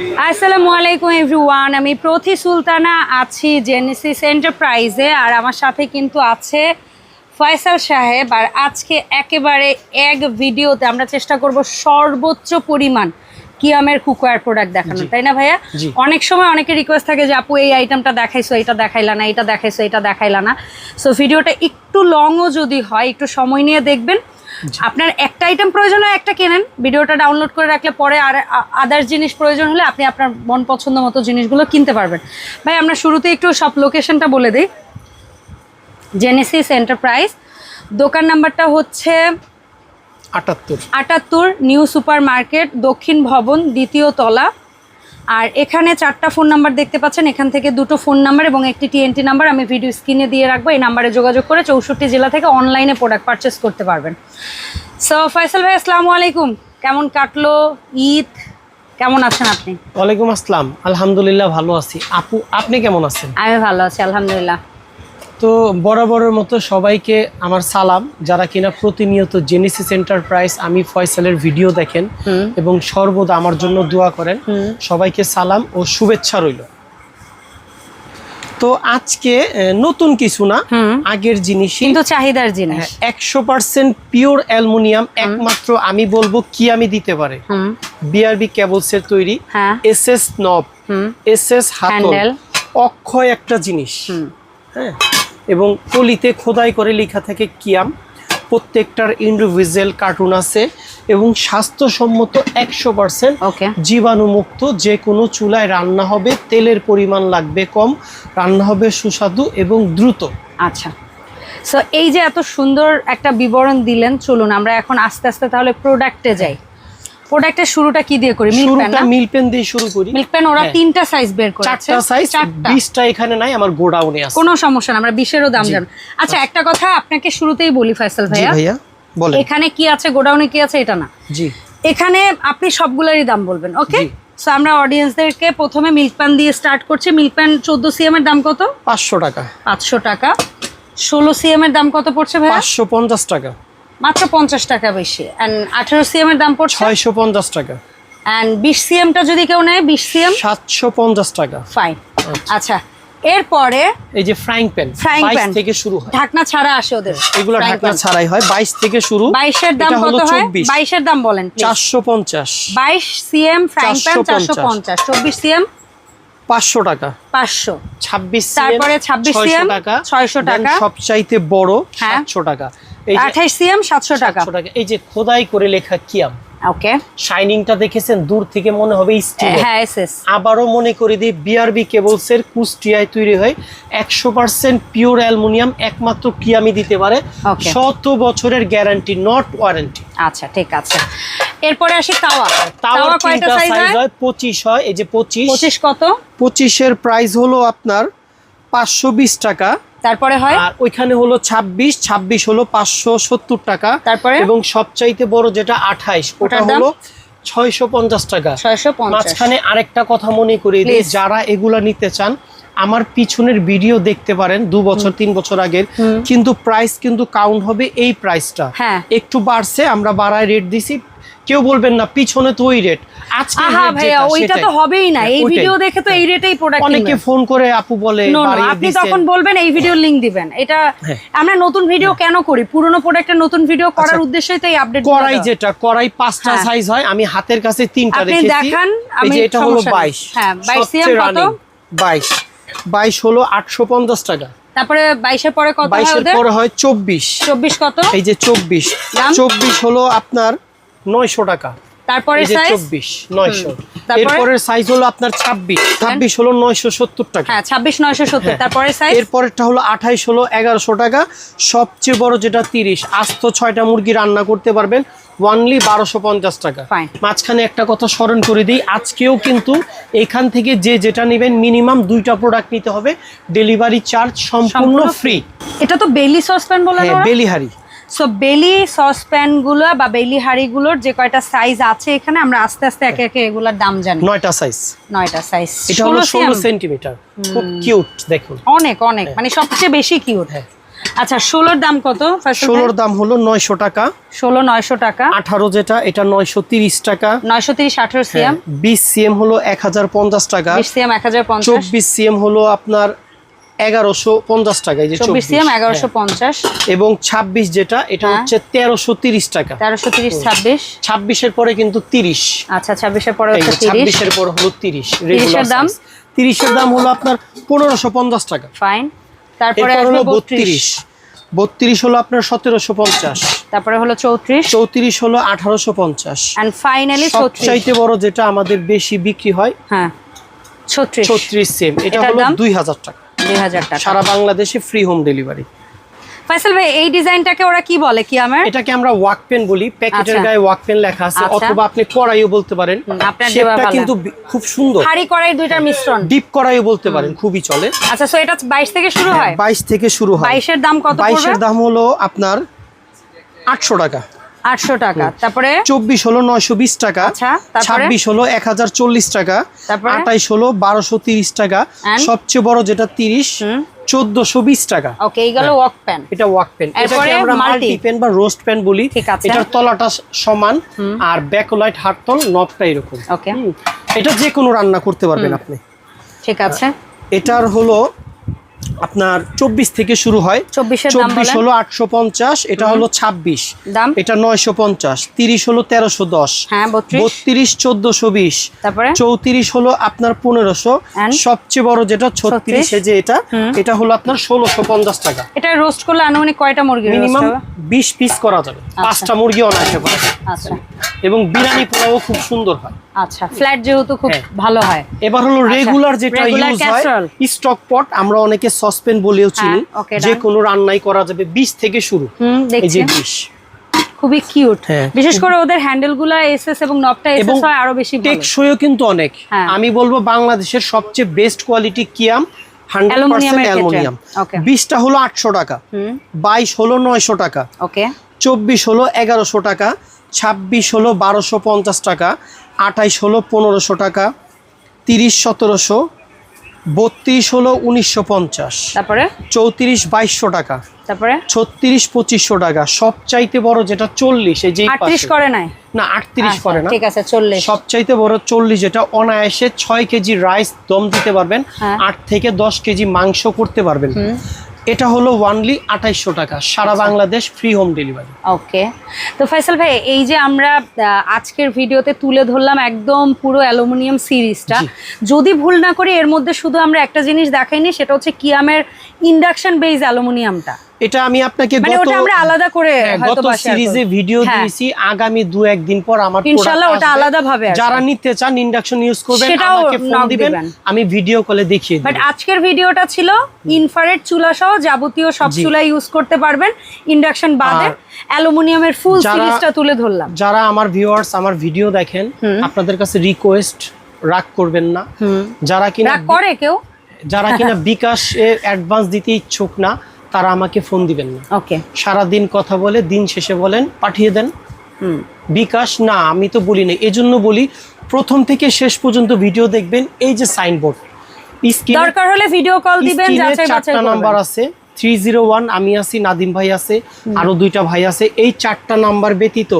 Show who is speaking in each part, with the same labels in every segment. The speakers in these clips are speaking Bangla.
Speaker 1: আসসালামু আলাইকুম এভরিওয়ান আমি প্রতি সুলতানা আছি জেনেসিস এন্টারপ্রাইজে আর আমার সাথে কিন্তু আছে ফয়সাল সাহেব আর আজকে একেবারে এক ভিডিওতে আমরা চেষ্টা করব সর্বোচ্চ পরিমাণ কিয়ামের কুকওয়্যার প্রোডাক্ট দেখানো তাই না ভাইয়া? অনেক সময় অনেকে রিকোয়েস্ট থাকে যে আপু এই আইটেমটা দেখাইছো এটা দেখাইলা না এটা দেখাইছো এটা দেখাইলা না। সো ভিডিওটা একটু লংও যদি হয় একটু সময় নিয়ে দেখবেন। আপনার একটা আইটেম প্রয়োজন হয় একটা কেনেন। ভিডিওটা ডাউনলোড করে রাখলে পরে আর আদার্স জিনিস প্রয়োজন হলে আপনি আপনার মন পছন্দ মতো জিনিসগুলো কিনতে পারবেন। ভাই আমরা শুরুতে একটু সব লোকেশনটা বলে দিই। জেনেসিস এন্টারপ্রাইজ দোকান নাম্বারটা হচ্ছে
Speaker 2: আটাত্তর।
Speaker 1: আটাত্তর নিউ সুপার মার্কেট দক্ষিণ ভবন দ্বিতীয় তলা। আর এখানে চারটা ফোন নাম্বার দেখতে পাচ্ছেন। এখান থেকে দুটো ফোন নাম্বার এবং একটি টিএনটি নাম্বার আমি ভিডিও স্ক্রিনে দিয়ে রাখব। এই নাম্বারে যোগাযোগ করে চৌষট্টি জেলা থেকে অনলাইনে প্রোডাক্ট পারচেস করতে পারবেন। সো ফয়সাল ভাই আসসালামু আলাইকুম। কেমন কাটলো ঈদ? কেমন আছেন আপনি?
Speaker 2: ওয়ালাইকুম আসসালাম। আলহামদুলিল্লাহ ভালো আছি। আপু আপনি কেমন আছেন?
Speaker 1: আমি ভালো আছি আলহামদুলিল্লাহ।
Speaker 2: তো বরাবরের মতো সবাইকে আমার সালাম। যারা কিনা প্রতিনিয়ত জেনেসিস এন্টারপ্রাইজ আমি ফয়সালের ভিডিও দেখেন এবং সর্বদা আমার জন্য দোয়া করেন। সবাইকে সালাম ও শুভেচ্ছা রইল। তো আজকে নতুন কিছু না আগের জিনিস
Speaker 1: কিন্তু চাহিদার জিনিস।
Speaker 2: একশো পার্সেন্ট পিওর অ্যালুমিনিয়াম একমাত্র আমি বলব কি আমি দিতে পারে। বিআরবি কেবলসের তৈরি
Speaker 1: হ্যাঁ।
Speaker 2: S S knob S S হাতল অক্ষয় একটা জিনিস। হ্যাঁ এবং কলিতে খোদাই করে লেখা থাকে কিয়াম। প্রত্যেকটার ইন্ডিভিজুয়াল কার্টুন আছে এবং স্বাস্থ্যসম্মত একশো পার্সেন্ট
Speaker 1: ওকে
Speaker 2: জীবাণুমুক্ত যে কোনো চুলায় রান্না হবে তেলের পরিমাণ লাগবে কম রান্না হবে সুস্বাদু এবং দ্রুত।
Speaker 1: আচ্ছা। সো এই যে এত সুন্দর একটা বিবরণ দিলেন চলুন আমরা এখন আস্তে আস্তে তাহলে প্রোডাক্টে যাই। প্রোডাক্টের শুরুটা কি দিয়ে করি? মিল্ক প্যান
Speaker 2: শুরুটা মিল পেন দিয়ে শুরু করি।
Speaker 1: মিল্ক প্যান ওরা
Speaker 2: হ্যাঁ।
Speaker 1: তিনটা সাইজ বের করেছে।
Speaker 2: চারটা সাইজ
Speaker 1: চারটা।
Speaker 2: বিশটা এখানে নাই আমার গোডাউনে আছে।
Speaker 1: কোনো সমস্যা না আমরা বিশেরও দাম
Speaker 2: জি।
Speaker 1: জান। আচ্ছা একটা কথা আপনাকে শুরুতেই বলি ফয়সাল ভাইয়া।
Speaker 2: ভাইয়া বলেন।
Speaker 1: এখানে কি আছে গোডাউনে কি আছে এটা না।
Speaker 2: জি।
Speaker 1: এখানে আপনি সবগুলোরই দাম বলবেন ওকে। সো আমরা অডিয়েন্সদেরকে প্রথমে মিল্ক প্যান দিয়ে স্টার্ট করছি। মিল্ক প্যান চোদ্দ সিএম এর দাম কত?
Speaker 2: পাঁচশো টাকা।
Speaker 1: পাঁচশো টাকা। ষোলো সিএম এর দাম কত পড়ছে ভাইয়া?
Speaker 2: পাঁচশো পঞ্চাশ টাকা।
Speaker 1: মাত্র পঞ্চাশ টাকা বেশি। আঠেরো সিএম এর দাম পড়ছে?
Speaker 2: ছয়শো পঞ্চাশ টাকা।
Speaker 1: অ্যান্ড বিশ সিএমটা যদি কেউ নেয় বিশ সিএম
Speaker 2: সাতশো পঞ্চাশ টাকা।
Speaker 1: ফাইন আচ্ছা। এরপরে
Speaker 2: এই যে ফ্রাইং প্যান বাইশ
Speaker 1: pan।
Speaker 2: থেকে শুরু হয়।
Speaker 1: ঢাকনা ছাড়া আসে ওদের
Speaker 2: এগুলো ঢাকনা ছাড়াই হয়। বাইশ থেকে শুরু
Speaker 1: বাইশের দাম
Speaker 2: এটা
Speaker 1: কত হয়?
Speaker 2: চব্বিশ।
Speaker 1: বাইশের দাম বলেন
Speaker 2: চারশো পঞ্চাশ।
Speaker 1: বাইশ সিএম ফ্রাইং প্যান চারশো
Speaker 2: 450
Speaker 1: পঞ্চাশ। চব্বিশ সিএম
Speaker 2: পাঁচশো টাকা।
Speaker 1: পাঁচশো।
Speaker 2: ছাব্বিশ
Speaker 1: তারপরে 26 CM,
Speaker 2: টাকা।
Speaker 1: 600
Speaker 2: Then
Speaker 1: টাকা।
Speaker 2: সবচাইতে বড়
Speaker 1: হ্যাঁ।
Speaker 2: সাতশো টাকা। এই যে
Speaker 1: আঠাইশ সিএম সাতশো টাকা।
Speaker 2: 700 টাকা। এই যে খোদাই করে লেখা কিয়াম
Speaker 1: ওকে।
Speaker 2: শাইনিংটা দেখেছেন? দূর থেকে মনে হবে স্টিল
Speaker 1: হ্যাঁ এস এস
Speaker 2: আবারও মনে করে দিই বিআরবি কেবলসের কুষ্টিয়ায় তৈরি হয়। একশো পার্সেন্ট পিওর অ্যালুমিনিয়াম একমাত্র কিয়ামি দিতে পারে। শত বছরের গ্যারান্টি নট ওয়ারেন্টি
Speaker 1: আচ্ছা ঠিক আছে। এরপরে আসি তাওয়া। তাওয়া কয়টা সাইজ
Speaker 2: সাইজ
Speaker 1: হয়?
Speaker 2: হয়? পঁচিশ হয়। এই যে পঁচিশ।
Speaker 1: পঁচিশ কত?
Speaker 2: পঁচিশের প্রাইস হলো আপনার পাঁচশো বিশ টাকা।
Speaker 1: তারপরে হয়?
Speaker 2: আর ওইখানে হলো ছাব্বিশ ছাব্বিশ হলো পাঁচশো সত্তর টাকা।
Speaker 1: তারপরে?
Speaker 2: এবং সবচাইতে বড় যেটা আঠাইশ ওটা হলো ছয়শো পঞ্চাশ টাকা।
Speaker 1: ছয়শো পঞ্চাশ।
Speaker 2: মাঝখানে আরেকটা কথা মনে করিয়ে দিই যারা এগুলা নিতে চান আমার পিছনের ভিডিও দেখতে পারেন দু বছর তিন বছর আগের। কিন্তু প্রাইস কিন্তু কাউন্ট হবে এই প্রাইসটা
Speaker 1: হ্যাঁ।
Speaker 2: একটু বাড়ছে আমরা বাড়ায় রেট দিছি কেউ বলবেন না পিছনে তো ওই রেট আজকে
Speaker 1: ভাইয়া ওইটা তো হবেই না। এই ভিডিও দেখে তো এই রেটেই প্রোডাক্ট
Speaker 2: অনেকে ফোন করে আপু বলে
Speaker 1: আপনি
Speaker 2: দিছেন।
Speaker 1: তখন বলবেন এই ভিডিও লিংক দিবেন। এটা
Speaker 2: হ্যাঁ।
Speaker 1: আমরা নতুন ভিডিও কেন করি? পুরনো প্রোডাক্টের নতুন ভিডিও করার
Speaker 2: আচ্ছা,
Speaker 1: উদ্দেশ্যই তো এই আপডেট
Speaker 2: কড়াই যেটা কড়াই পাঁচটা
Speaker 1: হ্যাঁ।
Speaker 2: সাইজ হয় আমি হাতের কাছে তিনটা
Speaker 1: আপনি দেখান,
Speaker 2: এই
Speaker 1: আমি
Speaker 2: এটা হলো
Speaker 1: সমস্যা নেই।
Speaker 2: বাইশ।
Speaker 1: হ্যাঁ, 22
Speaker 2: সবচেয়ে
Speaker 1: কত?
Speaker 2: running, বাইশ। বাইশ হলো আটশো পঞ্চাশ টাকা।
Speaker 1: তারপরে বাইশের পরে কত হয় ওদের?
Speaker 2: পরে হয় চব্বিশ।
Speaker 1: চব্বিশ কত?
Speaker 2: এই যে চব্বিশ। চব্বিশ হলো আপনার নয়শো টাকা।
Speaker 1: তারপরে
Speaker 2: চব্বিশ নয়শো? এরপরের সাইজ হলো আপনার ছাব্বিশ ছাব্বিশ হলো নয়শো সত্তর টাকা।
Speaker 1: হ্যাঁ ছাব্বিশ নয়শো সত্তর।
Speaker 2: হ্যাঁ।
Speaker 1: তারপরে সাইজ
Speaker 2: এরপরেরটা হলো আঠাইশ হলো এগারোশো টাকা। সবচেয়ে বড় যেটা তিরিশ আস্ত ছয়টা মুরগি রান্না করতে পারবেন ওয়ানলি বারোশো পঞ্চাশ টাকা। মাঝখানে একটা কথা স্মরণ করে দিই আজকেও কিন্তু এখান থেকে যে যেটা নেবেন মিনিমাম দুইটা প্রোডাক্ট নিতে হবে। ডেলিভারি চার্জ সম্পূর্ণ
Speaker 1: সম্পূর্ণ
Speaker 2: ফ্রি
Speaker 1: এটা তো বেলি সসপ্যান বলে
Speaker 2: হ্যাঁ বেলিহারি।
Speaker 1: সো বেলি সসপ্যানগুলো বা বেলি হাড়িগুলোর যে কয়টা সাইজ আছে এখানে আমরা আস্তে আস্তে একে একে এগুলোর দাম জানি।
Speaker 2: নয়টা সাইজ
Speaker 1: নয়টা সাইজ
Speaker 2: এটা হলো ষোলো সেন্টিমিটার খুব কিউট দেখুন।
Speaker 1: অনেক অনেক। মানে সবচেয়ে বেশি কিউট
Speaker 2: হ্যাঁ।
Speaker 1: আচ্ছা ষোলোর দাম কত?
Speaker 2: ষোলোর দাম হলো নয়শো টাকা।
Speaker 1: ষোলো নয়শো টাকা।
Speaker 2: আঠারো যেটা এটা নয়শো তিরিশ টাকা।
Speaker 1: নয়শো তিরিশ আঠারো সিএম
Speaker 2: বিশ সিএম হলো এক হাজার পঞ্চাশ টাকা।
Speaker 1: বিশ সিএম এক হাজার পঞ্চাশ।
Speaker 2: চব্বিশ সিএম হলো আপনার এগারোশো পঞ্চাশ টাকা এই যে
Speaker 1: চব্বিশ সিএম
Speaker 2: হ্যাঁ।
Speaker 1: এগারোশো পঞ্চাশ।
Speaker 2: এবং ছাব্বিশ যেটা এটা
Speaker 1: হ্যাঁ।
Speaker 2: হচ্ছে তেরোশো তিরিশ টাকা।
Speaker 1: তেরোশো তিরিশ ছাব্বিশ।
Speaker 2: ছাব্বিশের পরে কিন্তু তিরিশ।
Speaker 1: আচ্ছা ছাব্বিশের পরে
Speaker 2: ছাব্বিশের হলো তিরিশ
Speaker 1: দাম?
Speaker 2: তিরিশের দাম হলো আপনার পনেরোশো পঞ্চাশ টাকা।
Speaker 1: ফাইন তারপরে
Speaker 2: হলো
Speaker 1: বত্রিশ।
Speaker 2: বত্রিশ। হলো আপনার সতেরোশো পঞ্চাশ।
Speaker 1: তারপরে হলো চৌত্রিশ।
Speaker 2: চৌত্রিশ হলো আঠারোশো পঞ্চাশ।
Speaker 1: ফাইনালি
Speaker 2: সবচাইতে বড় যেটা আমাদের বেশি বিক্রি হয়
Speaker 1: হ্যাঁ। ছত্রিশ।
Speaker 2: ছত্রিশ সেম। এটা হলো দুই হাজার টাকা।
Speaker 1: টাকা।
Speaker 2: সারা বাংলাদেশে ফ্রি হোম ডেলিভারি
Speaker 1: ফাইসাল ভাই এই ডিজাইনটাকে ওরা কি বলে কি আমার?
Speaker 2: এটাকে আমরা ওয়াক পেন বলি প্যাকেটের
Speaker 1: আচ্ছা।
Speaker 2: গায়ে ওয়াক পেন লেখা আছে
Speaker 1: আচ্ছা।
Speaker 2: অথবা আপনি কড়াইও বলতে পারেন। শেপটা কিন্তু খুব সুন্দর।
Speaker 1: হাড়ি কড়াই দুইটার মিশ্রণ।
Speaker 2: ডিপ কড়াইও বলতে পারেন খুবই চলে।
Speaker 1: আচ্ছা সো এটা বাইশ থেকে শুরু হয়
Speaker 2: বাইশ থেকে শুরু হয়।
Speaker 1: বাইশের দাম কত পড়বে?
Speaker 2: দাম হলো আপনার আটশো টাকা।
Speaker 1: আটশো টাকা। তারপরে?
Speaker 2: চব্বিশ হলো নয়শো বিশ টাকা
Speaker 1: আচ্ছা?
Speaker 2: ছাব্বিশ হলো এক হাজার চল্লিশ টাকা
Speaker 1: তারপরে?
Speaker 2: আঠাইশ হলো বারোশো তিরিশ টাকা সবচেয়ে বড় যেটা তিরিশ। চোদ্দশো বিশ টাকা।
Speaker 1: ওকে এইগুলো ওয়াক প্যান
Speaker 2: এটা ওয়াক পেন এটাকে আমরা মাল্টি পেন বা রোস্ট পেন বলি। এটার তলাটা সমান আর ব্যাকলাইট হাতল নবটা এরকম।
Speaker 1: ওকে
Speaker 2: এটা যে কোনো রান্না করতে পারবেন আপনি।
Speaker 1: ঠিক আছে।
Speaker 2: এটার হলো আপনার চব্বিশ থেকে শুরু হয়।
Speaker 1: 24 এর দাম
Speaker 2: চব্বিশ হলো আটশো পঞ্চাশ এটা হলো ছাব্বিশ।
Speaker 1: দাম?
Speaker 2: এটা নয়শো পঞ্চাশ তিরিশ হলো তেরোশো দশ।
Speaker 1: হ্যাঁ বত্রিশ।
Speaker 2: চোদ্দশো বিশ।
Speaker 1: তারপরে?
Speaker 2: চৌত্রিশ হলো আপনার পনেরোশো। সবচেয়ে বড় যেটা ছত্রিশে যে এটা। এটা হলো আপনার ষোলোশো পঞ্চাশ টাকা।
Speaker 1: এটা রোস্ট করলে আনুমানিক কয়টা মুরগি
Speaker 2: মিনিমাম বিশ পিস করা যাবে। পাঁচটা মুরগি অনায়াসে করা।
Speaker 1: আচ্ছা।
Speaker 2: এবং বিরিয়ানি পোলাও খুব সুন্দর হয়।
Speaker 1: আচ্ছা ফ্ল্যাট যেহেতু খুব
Speaker 2: হ্যাঁ।
Speaker 1: ভালো হয়।
Speaker 2: এবার হলো রেগুলার যেটা ইউজ হয় স্টক পট আমরা অনেকে সসপেন বলেও চিনি।
Speaker 1: হ্যাঁ,
Speaker 2: যে
Speaker 1: done.
Speaker 2: কোনো রান্নাই করা যাবে বিশ থেকে শুরু। এই যে বিশ
Speaker 1: খুবই কিউট
Speaker 2: হ্যাঁ,
Speaker 1: বিশেষ করে ওদের হ্যান্ডেলগুলা এসএস এবং নবটা এসএস হয় আরও বেশি ভালো।
Speaker 2: টেকসইও কিন্তু অনেক। আমি বলব বাংলাদেশের সবচেয়ে best quality Kiam hundred percent aluminium. বিশটা হলো আটশো টাকা বাইশ হলো নয়শো টাকা চব্বিশ হলো এগারোশো টাকা ছাব্বিশ হলো বারোশো পঞ্চাশ টাকা আঠাইশ হলো পনেরোশো টাকা তিরিশ সতেরোশো বত্রিশ হলো উনিশশো পঞ্চাশ
Speaker 1: তারপরে?
Speaker 2: চৌত্রিশ বাইশশো টাকা
Speaker 1: তারপরে?
Speaker 2: ছত্রিশ পঁচিশশো টাকা সবচাইতে বড় যেটা চল্লিশ এই যে
Speaker 1: আটত্রিশ করে নাই?
Speaker 2: না আটত্রিশ
Speaker 1: আচ্ছা,
Speaker 2: করে না।
Speaker 1: ঠিক আছে চল্লিশ।
Speaker 2: সবচাইতে বড় চল্লিশ যেটা অনায়াসে ছয় কেজি রাইস দম দিতে পারবেন
Speaker 1: হ্যাঁ।
Speaker 2: আট থেকে দশ কেজি মাংস করতে পারবেন। এটা হলো ওয়ানলি আঠাইশশো টাকা। সারা। Bangladesh free home delivery
Speaker 1: okay তো ফয়সাল ভাই এই যে আমরা আজকের ভিডিওতে তুলে ধরলাম একদম পুরো অ্যালুমিনিয়াম সিরিজটা। যদি ভুল না করি এর মধ্যে শুধু আমরা একটা জিনিস দেখাইনি সেটা হচ্ছে কিয়ামের ইন্ডাকশন বেজ অ্যালুমিনিয়ামটা।
Speaker 2: এটা আমি আপনাকে
Speaker 1: মানে
Speaker 2: গত
Speaker 1: আমরা আলাদা করে
Speaker 2: হ্যাঁ, গত সিরিজে ভিডিও
Speaker 1: হ্যাঁ।
Speaker 2: দিয়েছি আগামী দু একদিন পর আমার
Speaker 1: ইনশাআল্লাহ ওটা। আলাদাভাবে আসবে।
Speaker 2: যারা নিতে চান ইন্ডাকশন ইউজ করবেন আমাকে ফোন দিবেন। আমি ভিডিও কলে দেখিয়ে
Speaker 1: বাট আজকের ভিডিওটা ছিল ইনফ্রারেড চুলা সহ যাবতীয় সব। চুলা ইউজ করতে পারবেন ইন্ডাকশন বাদে অ্যালুমিনিয়ামের ফুল সিরিজটা তুলে ধরলাম
Speaker 2: যারা আমার ভিউয়ার্স আমার ভিডিও দেখেন আপনাদের কাছে রিকোয়েস্ট রাগ করবেন না যারা কিনা
Speaker 1: করে কেউ
Speaker 2: যারা কিনা বিকাশ অ্যাডভান্স দিতে ইচ্ছুক না তারা আমাকে ফোন দিবেন না।
Speaker 1: ওকে।
Speaker 2: সারাদিন কথা বলে দিন শেষে বলেন পাঠিয়ে দেন।
Speaker 1: হুম।
Speaker 2: বিকাশ না আমি তো বলি না এজন্য বলি প্রথম থেকে শেষ পর্যন্ত ভিডিও দেখবেন এই যে সাইনবোর্ড।
Speaker 1: দরকার হলে ভিডিও কল দিবেন যাচাই বাছাই
Speaker 2: চারটা নাম্বার আছে। থ্রি জিরো ওয়ান আমি আছি নাদিম ভাই আছে আরও দুইটা ভাই আছে। এই চারটা নাম্বার ব্যতীত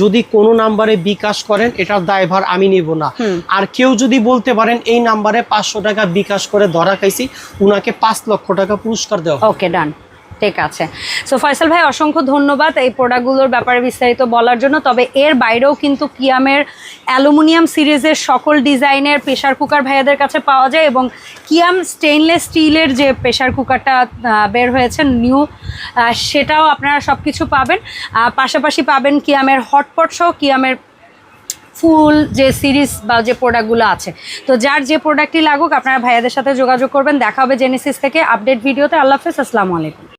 Speaker 2: যদি কোনো নাম্বারে বিকাশ করেন এটার দায়ভার আমি নিব না। আর কেউ যদি বলতে পারেন এই নাম্বারে পাঁচশো টাকা বিকাশ করে ধরা খাইছি উনাকে পাঁচ লক্ষ টাকা পুরস্কার দেওয়া।
Speaker 1: ওকে ডান ঠিক আছে। সো ফয়সাল ভাই, অসংখ্য ধন্যবাদ এই প্রোডাক্টগুলোর ব্যাপারে বিস্তারিত বলার জন্য। তবে এর বাইরেও কিন্তু কিয়ামের অ্যালুমিনিয়াম সিরিজের সকল ডিজাইনের প্রেশার কুকার ভাইয়াদের কাছে পাওয়া যায় এবং কিয়াম স্টেনলেস স্টিলের যে প্রেশার কুকারটা বের হয়েছে নিউ সেটাও আপনারা সব কিছু পাবেন পাশাপাশি পাবেন কিয়ামের হটপট সহ কিয়ামের ফুল যে সিরিজ বা যে প্রোডাক্টগুলো আছে। তো যার যে প্রোডাক্টটি লাগুক, আপনারা ভাইয়াদের সাথে যোগাযোগ করবেন। দেখা হবে জেনেসিস থেকে আপডেট ভিডিওতে আল্লাহ হাফেজ, আসসালামু আলাইকুম।